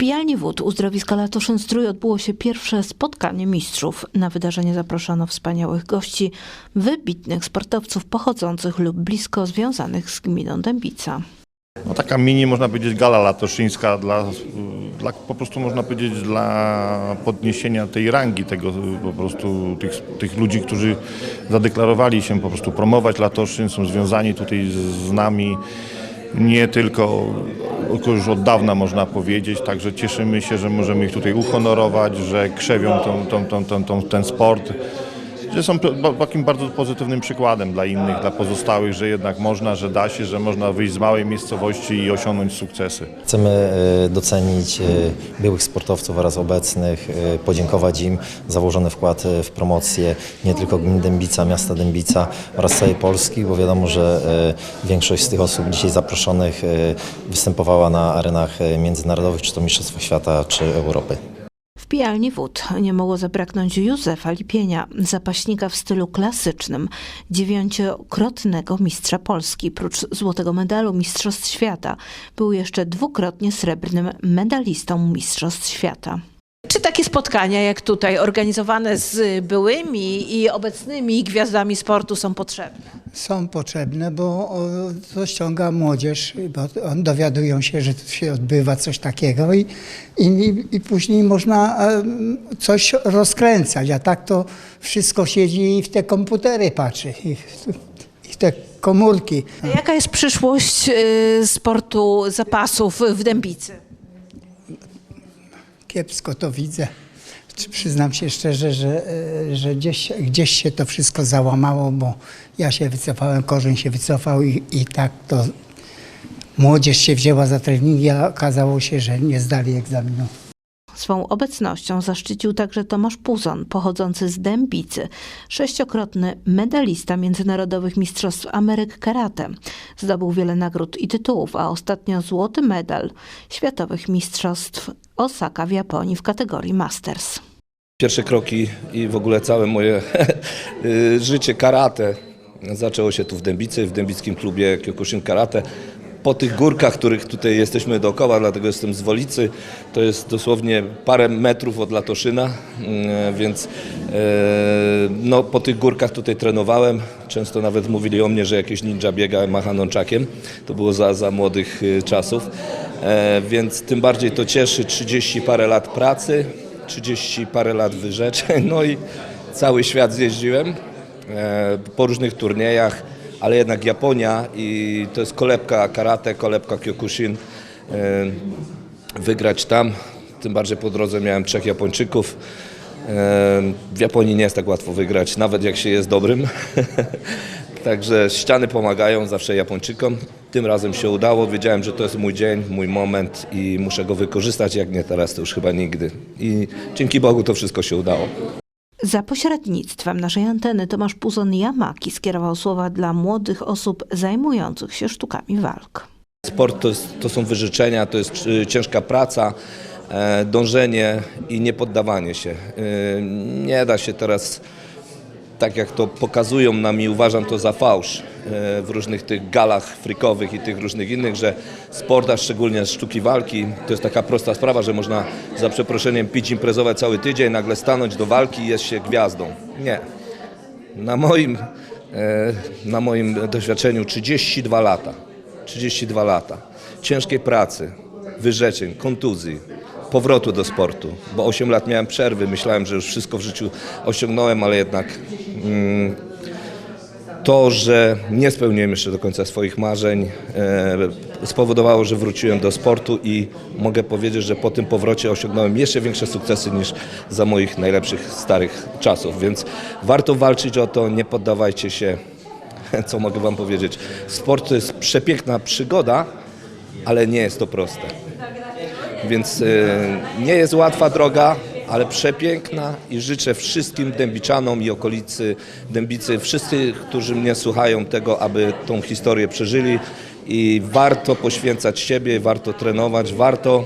Pijalni Wód uzdrowiska Latoszyn Strój odbyło się pierwsze spotkanie mistrzów. Na wydarzenie zaproszono wspaniałych gości, wybitnych sportowców pochodzących lub blisko związanych z gminą Dębica. No taka mini, można powiedzieć, gala latoszyńska dla, dla, po prostu można powiedzieć dla podniesienia tej rangi tego po prostu tych, tych ludzi, którzy zadeklarowali się po prostu promować Latoszyn, są związani tutaj z, nami nie tylko już od dawna można powiedzieć, także cieszymy się, że możemy ich tutaj uhonorować, że krzewią tą, tą, tą, ten sport że są takim bardzo pozytywnym przykładem dla innych, dla pozostałych, że jednak można, że da się, że można wyjść z małej miejscowości i osiągnąć sukcesy. Chcemy e, docenić e, byłych sportowców oraz obecnych, e, podziękować im za włożony wkład w promocję nie tylko gminy Dębica, miasta Dębica oraz całej Polski, bo wiadomo, że większość z tych osób dzisiaj zaproszonych występowała na arenach międzynarodowych, czy to Mistrzostwa Świata, czy Europy. W pijalni wód nie mogło zabraknąć Józefa Lipienia, zapaśnika w stylu klasycznym, dziewięciokrotnego mistrza Polski. Prócz złotego medalu Mistrzostw Świata był jeszcze dwukrotnie srebrnym medalistą Mistrzostw Świata. Czy takie spotkania jak tutaj, organizowane z byłymi i obecnymi gwiazdami sportu są potrzebne? Są potrzebne, bo to ściąga młodzież, bo on dowiadują się, że tu się odbywa coś takiego i, i, i później można coś rozkręcać, a tak to wszystko siedzi i w te komputery patrzy i w, i w te komórki. Jaka jest przyszłość y, sportu zapasów w Dębicy? Kiepsko to widzę. Przyznam się szczerze, że, e, że gdzieś, gdzieś się to wszystko załamało, bo ja się wycofałem, korzeń się wycofał i, i tak to młodzież się wzięła za treningi, a okazało się, że nie zdali egzaminu. Swą obecnością zaszczycił także Tomasz Puzon, pochodzący z Dębicy, sześciokrotny medalista międzynarodowych mistrzostw Ameryk Karate. Zdobył wiele nagród i tytułów, a ostatnio złoty medal światowych mistrzostw Osaka w Japonii w kategorii Masters. Pierwsze kroki i w ogóle całe moje y, życie karate zaczęło się tu w Dębicy, w dębickim klubie Kyokushin Karate. Po tych górkach, których tutaj jesteśmy dookoła, dlatego jestem z Wolicy, to jest dosłownie parę metrów od Latoszyna, y, więc y, no, po tych górkach tutaj trenowałem. Często nawet mówili o mnie, że jakieś ninja biega macha nączakiem. To było za, za młodych czasów. E, Więc tym bardziej to cieszy 30 parę lat pracy, 30 parę lat wyrzeczeń, no i cały świat zjeździłem e, po różnych turniejach, ale jednak Japonia i to jest kolebka karate, kolebka kyokushin. E, Wygrać tam, tym bardziej po drodze miałem trzech Japończyków. E, W Japonii nie jest tak łatwo wygrać, nawet jak się jest dobrym. Także ściany pomagają zawsze Japończykom. Tym razem się udało. Wiedziałem, że to jest mój dzień, mój moment i muszę go wykorzystać. Jak nie teraz, to już chyba nigdy. I dzięki Bogu to wszystko się udało. Za pośrednictwem naszej anteny Tomasz Puzon Jamaki skierował słowa dla młodych osób zajmujących się sztukami walk. Sport to, jest, to są wyrzeczenia, to jest y, ciężka praca, e, dążenie i nie poddawanie się. Y, nie da się teraz, tak jak to pokazują nam i uważam to za fałsz e, w różnych tych galach frikowych i tych różnych innych, że sport, a szczególnie sztuki walki, to jest taka prosta sprawa, że można za przeproszeniem pić, imprezować cały tydzień, nagle stanąć do walki i jest się gwiazdą. Nie. Na moim, e, na moim doświadczeniu 32 lata. 32 lata. Ciężkiej pracy, wyrzeczeń, kontuzji, powrotu do sportu, bo 8 lat miałem przerwy, myślałem, że już wszystko w życiu osiągnąłem, ale jednak to, że nie spełniłem jeszcze do końca swoich marzeń, e, spowodowało, że wróciłem do sportu i mogę powiedzieć, że po tym powrocie osiągnąłem jeszcze większe sukcesy niż za moich najlepszych starych czasów, więc warto walczyć o to, nie poddawajcie się. Co mogę Wam powiedzieć? Sport to jest przepiękna przygoda, ale nie jest to proste. Więc e, nie jest łatwa droga, ale przepiękna i życzę wszystkim Dębiczanom i okolicy Dębicy, wszyscy, którzy mnie słuchają tego, aby tą historię przeżyli i warto poświęcać siebie, warto trenować, warto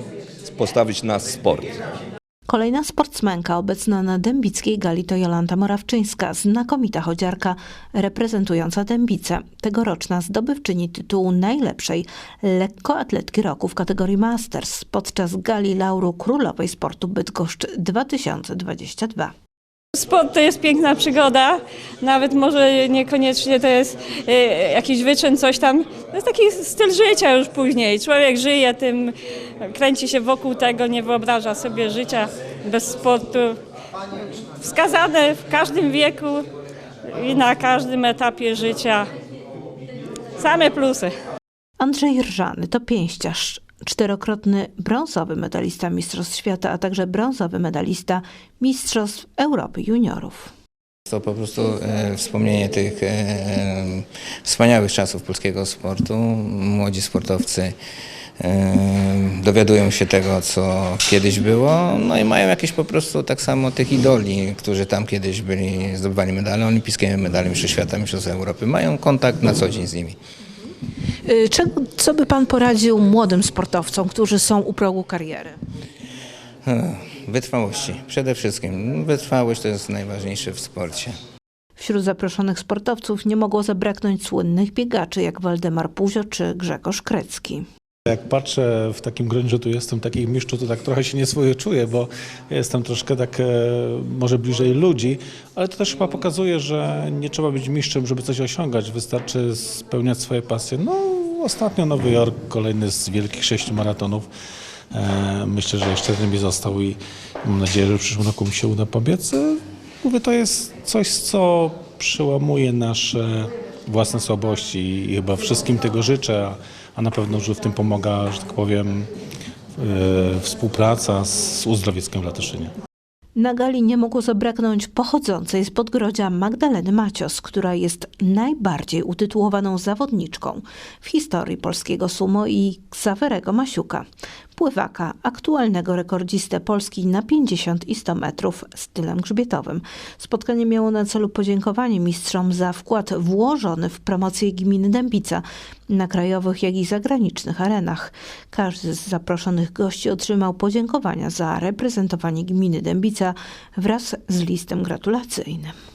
postawić na sport. Kolejna sportsmenka obecna na dębickiej gali to Jolanta Morawczyńska, znakomita chodziarka reprezentująca Dębicę. Tegoroczna zdobywczyni tytułu najlepszej lekkoatletki roku w kategorii Masters podczas gali lauru Królowej Sportu Bydgoszcz 2022. Sport to jest piękna przygoda, nawet może niekoniecznie to jest e, jakiś wyczyn, coś tam. To jest taki styl życia już później. Człowiek żyje tym, kręci się wokół tego, nie wyobraża sobie życia bez sportu. Wskazane w każdym wieku i na każdym etapie życia. Same plusy. Andrzej Rżany to pięściarz, czterokrotny brązowy medalista Mistrzostw Świata, a także brązowy medalista Mistrzostw Europy Juniorów. To po prostu e, wspomnienie tych e, wspaniałych czasów polskiego sportu. Młodzi sportowcy e, dowiadują się tego, co kiedyś było, no i mają jakieś po prostu tak samo tych idoli, którzy tam kiedyś byli, zdobywali medale olimpijskie, medale Mistrzostw Świata, Mistrzostw Europy. Mają kontakt na co dzień z nimi. Y, Czego, co by pan poradził młodym sportowcom, którzy są u progu kariery? Wytrwałości, przede wszystkim. Wytrwałość to jest najważniejsze w sporcie. Wśród zaproszonych sportowców nie mogło zabraknąć słynnych biegaczy jak Waldemar Puzio czy Grzegorz Krecki. Jak patrzę w takim gronie, że tu jestem takich mistrzów, to tak trochę się nieswoje czuję, bo jestem troszkę tak e, może bliżej ludzi, ale to też chyba pokazuje, że nie trzeba być mistrzem, żeby coś osiągać, wystarczy spełniać swoje pasje. No ostatnio Nowy Jork, kolejny z wielkich sześciu maratonów. E, myślę, że jeszcze jeden mi został i mam nadzieję, że w przyszłym roku mi się uda pobiec. E, Mówię, to jest coś, co przełamuje nasze własne słabości i chyba wszystkim tego życzę, a, na pewno, że w tym pomaga, że tak powiem, e, współpraca z Uzdrowieckiem w Latyszynie. Na gali nie mogło zabraknąć pochodzącej z Podgrodzia Magdaleny Macios, która jest najbardziej utytułowaną zawodniczką w historii polskiego sumo i Ksawerego Masiuka, pływaka, aktualnego rekordzistę Polski na 50 i 100 metrów stylem grzbietowym. Spotkanie miało na celu podziękowanie mistrzom za wkład włożony w promocję gminy Dębica na krajowych, jak i zagranicznych arenach. Każdy z zaproszonych gości otrzymał podziękowania za reprezentowanie gminy Dębica wraz z listem gratulacyjnym.